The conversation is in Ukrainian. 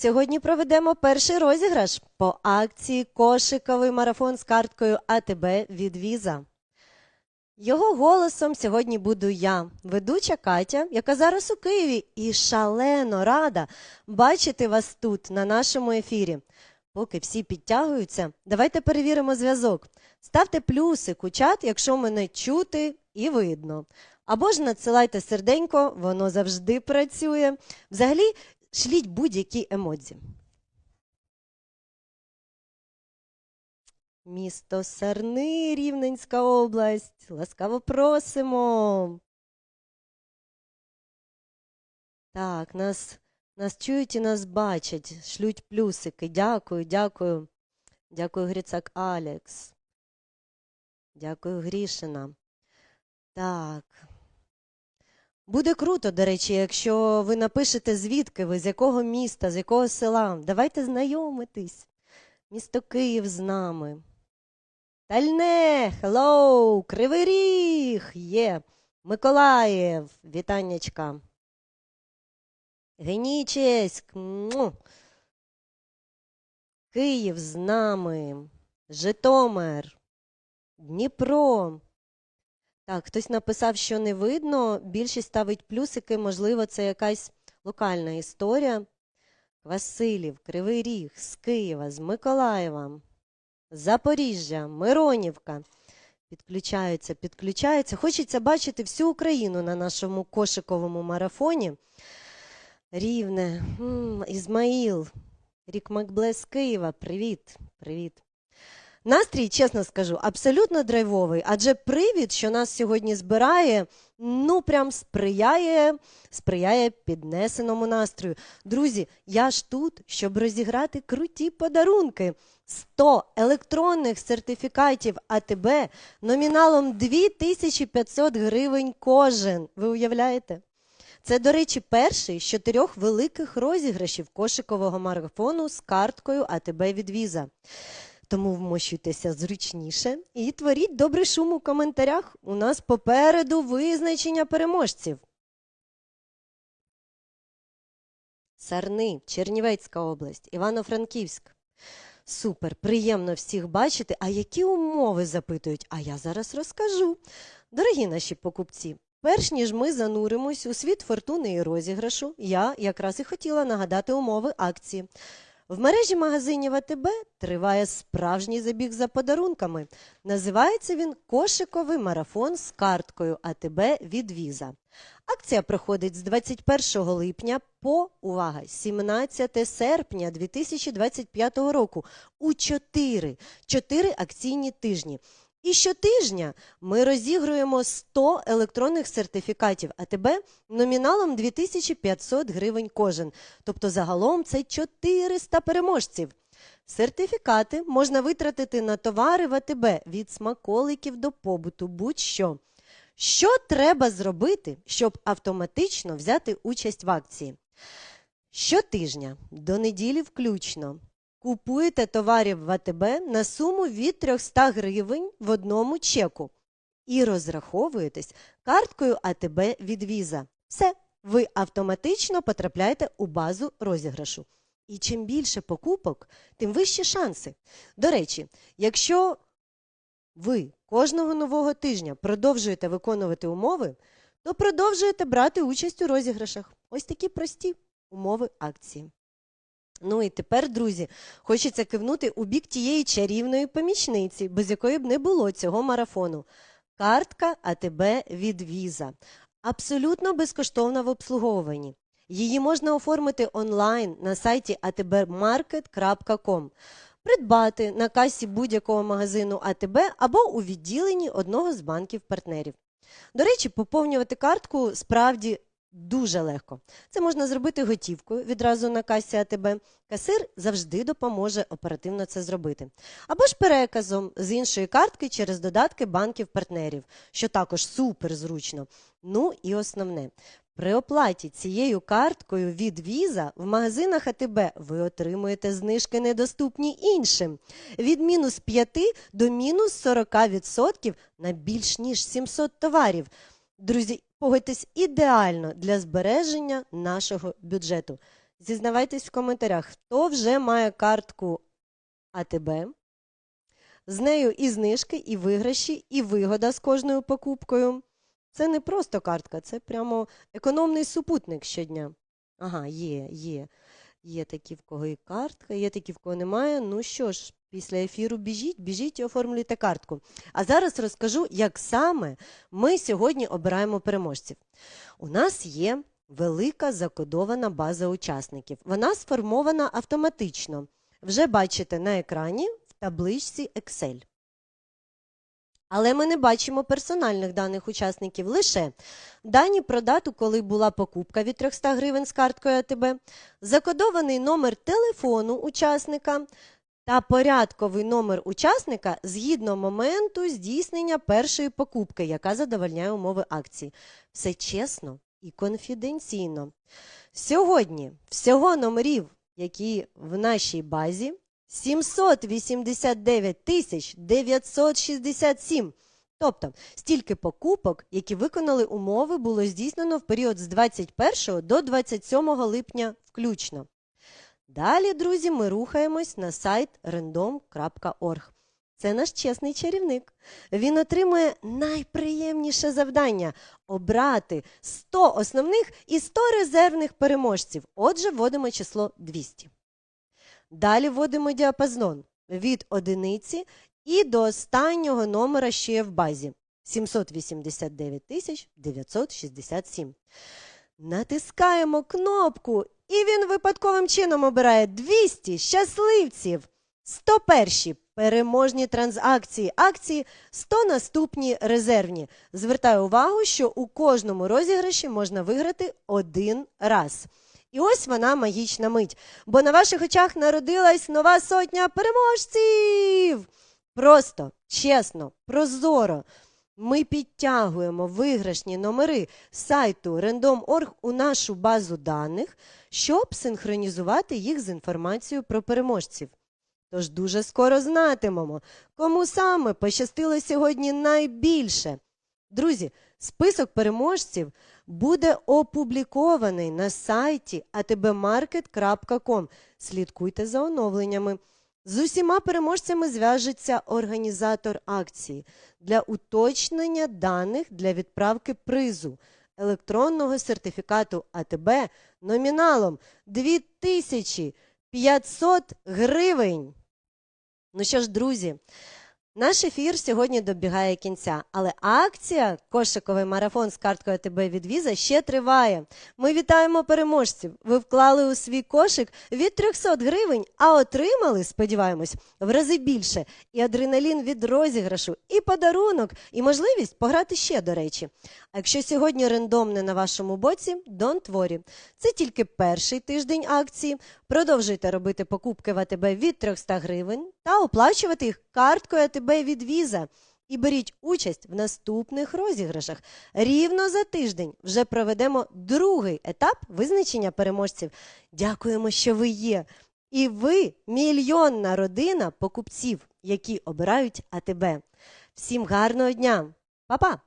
Сьогодні проведемо перший розіграш по акції Кошиковий марафон з карткою АТБ від Віза. Його голосом сьогодні буду я, ведуча Катя, яка зараз у Києві і шалено рада бачити вас тут, на нашому ефірі. Поки всі підтягуються, давайте перевіримо зв'язок. Ставте плюсик у чат, якщо мене чути і видно. Або ж надсилайте серденько, воно завжди працює. Взагалі, шліть будь-які емодзі. Місто Сарни, Рівненська область. Ласкаво просимо. Так, нас, нас чують і нас бачать. Шлють плюсики. Дякую, дякую. Дякую, Грицак Алекс. Дякую, Грішина. Так. Буде круто, до речі, якщо ви напишете, звідки ви, з якого міста, з якого села. Давайте знайомитись. Місто Київ з нами. Тальне, хеллоу, Кривий Ріг, є. Миколаїв, вітаннячка. Генічеськ. Київ з нами. Житомир, Дніпро. Так, хтось написав, що не видно. Більшість ставить плюсики, можливо, це якась локальна історія. Василів, Кривий Ріг, з Києва, з Миколаєва, Запоріжжя, Миронівка. Підключаються, підключаються. Хочеться бачити всю Україну на нашому кошиковому марафоні. Рівне, Ізмаїл, Рік Макблес Києва. Привіт, привіт. Настрій, чесно скажу, абсолютно драйвовий, адже привід, що нас сьогодні збирає, ну прям сприяє, сприяє піднесеному настрою. Друзі, я ж тут, щоб розіграти круті подарунки. 100 електронних сертифікатів АТБ номіналом 2500 гривень кожен. Ви уявляєте? Це, до речі, перший з чотирьох великих розіграшів кошикового марафону з карткою АТБ від Віза. Тому вмощуйтеся зручніше і творіть добрий шум у коментарях. У нас попереду визначення переможців. Сарни, Чернівецька область, Івано-Франківськ. Супер, приємно всіх бачити. А які умови запитують? А я зараз розкажу. Дорогі наші покупці, перш ніж ми зануримось у світ фортуни і розіграшу, я якраз і хотіла нагадати умови акції. В мережі магазинів АТБ триває справжній забіг за подарунками. Називається він Кошиковий марафон з карткою АТБ від Віза. Акція проходить з 21 липня по увага, 17 серпня 2025 року у 4, 4 акційні тижні. І щотижня ми розігруємо 100 електронних сертифікатів АТБ номіналом 2500 гривень кожен. Тобто загалом це 400 переможців. Сертифікати можна витратити на товари в АТБ від смаколиків до побуту, будь-що. Що треба зробити, щоб автоматично взяти участь в акції? Щотижня до неділі включно купуєте товарів в АТБ на суму від 300 гривень в одному чеку і розраховуєтесь карткою АТБ від Віза. Все, ви автоматично потрапляєте у базу розіграшу. І чим більше покупок, тим вищі шанси. До речі, якщо ви кожного нового тижня продовжуєте виконувати умови, то продовжуєте брати участь у розіграшах. Ось такі прості умови акції. Ну і тепер, друзі, хочеться кивнути у бік тієї чарівної помічниці, без якої б не було цього марафону. Картка АТБ від Віза. Абсолютно безкоштовна в обслуговуванні. Її можна оформити онлайн на сайті atbmarket.com, придбати на касі будь-якого магазину АТБ або у відділенні одного з банків-партнерів. До речі, поповнювати картку справді дуже легко. Це можна зробити готівкою відразу на касі АТБ. Касир завжди допоможе оперативно це зробити. Або ж переказом з іншої картки через додатки банків-партнерів, що також супер зручно. Ну і основне. При оплаті цією карткою від Віза в магазинах АТБ ви отримуєте знижки недоступні іншим. Від мінус 5 до мінус 40% на більш ніж 700 товарів. Друзі, погодьтесь ідеально для збереження нашого бюджету. Зізнавайтесь в коментарях, хто вже має картку АТБ. З нею і знижки, і виграші, і вигода з кожною покупкою. Це не просто картка, це прямо економний супутник щодня. Ага, є, є. Є такі, в кого і картка, є такі, в кого немає. Ну що ж, після ефіру біжіть, біжіть і оформлюйте картку. А зараз розкажу, як саме ми сьогодні обираємо переможців. У нас є велика закодована база учасників. Вона сформована автоматично. Вже бачите на екрані в табличці Excel. Але ми не бачимо персональних даних учасників лише дані про дату, коли була покупка від 300 гривень з карткою АТБ, закодований номер телефону учасника та порядковий номер учасника згідно моменту здійснення першої покупки, яка задовольняє умови акції. Все чесно і конфіденційно. Сьогодні всього номерів, які в нашій базі, 789 тисяч 967. Тобто, стільки покупок, які виконали умови, було здійснено в період з 21 до 27 липня включно. Далі, друзі, ми рухаємось на сайт random.org. Це наш чесний чарівник. Він отримує найприємніше завдання обрати 100 основних і 100 резервних переможців. Отже, вводимо число 200. Далі вводимо діапазон від одиниці і до останнього номера, що є в базі 789 967. Натискаємо кнопку, і він випадковим чином обирає 200 щасливців. 101 переможні транзакції, акції, 100 наступні резервні. Звертаю увагу, що у кожному розіграші можна виграти один раз. І ось вона магічна мить, бо на ваших очах народилась нова сотня переможців. Просто, чесно, прозоро. Ми підтягуємо виграшні номери сайту Random.org у нашу базу даних, щоб синхронізувати їх з інформацією про переможців. Тож дуже скоро знатимемо, кому саме пощастило сьогодні найбільше. Друзі, список переможців буде опублікований на сайті atbmarket.com. Слідкуйте за оновленнями. З усіма переможцями зв'яжеться організатор акції для уточнення даних для відправки призу електронного сертифікату АТБ номіналом 2500 гривень. Ну що ж, друзі, наш ефір сьогодні добігає кінця, але акція кошиковий марафон з карткою АТБ від Віза ще триває. Ми вітаємо переможців. Ви вклали у свій кошик від 300 гривень, а отримали, сподіваємось, в рази більше. І адреналін від розіграшу, і подарунок, і можливість пограти ще, до речі. А якщо сьогодні рандом не на вашому боці, don't worry. Це тільки перший тиждень акції. Продовжуйте робити покупки в АТБ від 300 гривень та оплачувати їх карткою АТБ від Віза. І беріть участь в наступних розіграшах. Рівно за тиждень вже проведемо другий етап визначення переможців. Дякуємо, що ви є. І ви мільйонна родина покупців, які обирають АТБ. Всім гарного дня! Па-па!